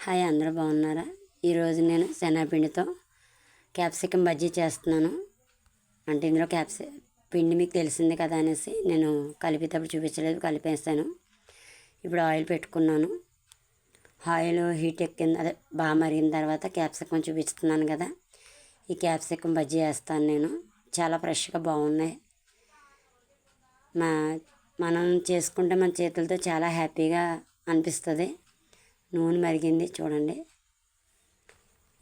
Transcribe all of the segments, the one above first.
Hi అందరూ బాగున్నారా? ఈరోజు నేను శనగపిండితో క్యాప్సికం బజ్జీ చేస్తున్నాను. అంటే ఇందులో క్యాప్సి పిండి మీకు తెలిసింది కదా అనేసి నేను కలిపేటప్పుడు చూపించలేదు కలిపేస్తాను. ఇప్పుడు ఆయిల్ పెట్టుకున్నాను. ఆయిల్ హీట్ ఎక్కింది అదే బాగా మరిగిన తర్వాత క్యాప్సికం చూపిస్తున్నాను కదా. ఈ క్యాప్సికం బజ్జీ వేస్తాను నేను. చాలా ఫ్రెష్గా బాగున్నాయి. మా మనం చేసుకుంటే మన చేతులతో చాలా హ్యాపీగా అనిపిస్తుంది. నూనె మరిగింది చూడండి.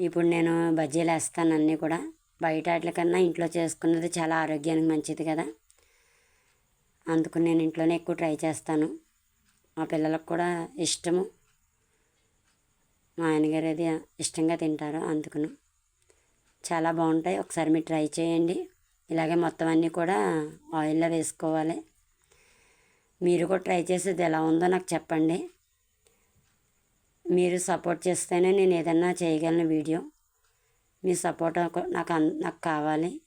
ఇప్పుడు నేను బజ్జీలు వేస్తాను అన్నీ కూడా. బయట వాటికన్నా ఇంట్లో చేసుకున్నది చాలా ఆరోగ్యానికి మంచిది కదా. అందుకు నేను ఇంట్లోనే ఎక్కువ ట్రై చేస్తాను. మా పిల్లలకు కూడా ఇష్టము. మా ఆయనగారు అది ఇష్టంగా తింటారు అందుకును. చాలా బాగుంటాయి. ఒకసారి మీరు ట్రై చేయండి. ఇలాగే మొత్తం అన్నీ కూడా ఆయిల్లో వేసుకోవాలి. మీరు కూడా ట్రై చేసేది ఎలా ఉందో నాకు చెప్పండి. మీరు సపోర్ట్ చేస్తేనే నేను ఏదన్నా చేయగలను వీడియో. మీ సపోర్ట్ నాకు నాకు కావాలి.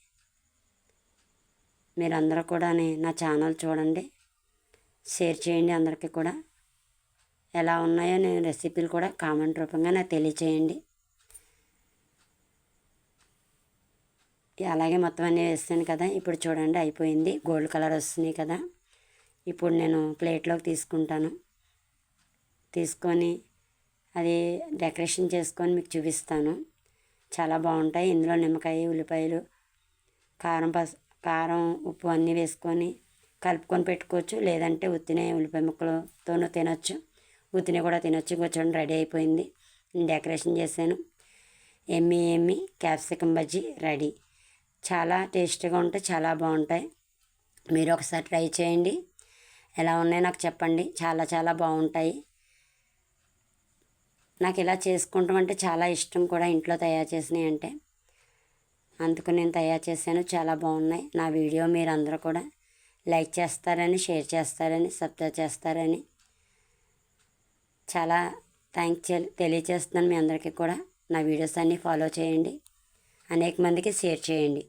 మీరందరూ కూడా నా ఛానల్ చూడండి. షేర్ చేయండి అందరికీ కూడా. ఎలా ఉన్నాయో నేను రెసిపీలు కూడా కామెంట్ రూపంగా నాకు తెలియచేయండి. అలాగే మొత్తం అన్నీ వేస్తాను కదా ఇప్పుడు చూడండి అయిపోయింది. గోల్డ్ కలర్ వస్తున్నాయి కదా. ఇప్పుడు నేను ప్లేట్లోకి తీసుకుంటాను. తీసుకొని అది డెకరేషన్ చేసుకొని మీకు చూపిస్తాను. చాలా బాగుంటాయి. ఇందులో నిమ్మకాయ ఉల్లిపాయలు కారం పసు కారం ఉప్పు అన్నీ వేసుకొని కలుపుకొని పెట్టుకోవచ్చు. లేదంటే ఉత్తినే ఉల్లిపాయ ముక్కలతోనూ తినొచ్చు. ఉత్తినే కూడా తినొచ్చు. కూర్చోండి రెడీ అయిపోయింది. డెకరేషన్ చేశాను. ఎమ్మి ఎమ్మి క్యాప్సికం బజ్జీ రెడీ. చాలా టేస్టీగా ఉంటాయి. చాలా బాగుంటాయి. మీరు ఒకసారి ట్రై చేయండి. ఎలా ఉన్నాయో నాకు చెప్పండి. చాలా చాలా బాగుంటాయి. నాకు ఇలా చేసుకుంటాం అంటే చాలా ఇష్టం కూడా ఇంట్లో తయారు చేసినాయి అంటే. అందుకు నేను తయారు చేశాను. చాలా బాగున్నాయి. నా వీడియో మీరు అందరూ కూడా లైక్ చేస్తారని షేర్ చేస్తారని సబ్స్క్రైబ్ చేస్తారని చాలా థ్యాంక్స్ తెలియచేస్తున్నాను మీ అందరికీ కూడా. నా వీడియోస్ అన్నీ ఫాలో చేయండి. అనేక మందికి షేర్ చేయండి.